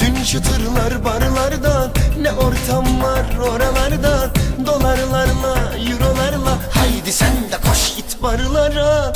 Bütün çıtırlar barlarda Ne ortam var oralarda? Dolarlarla, eurolarla Haydi sen de koş it barlara.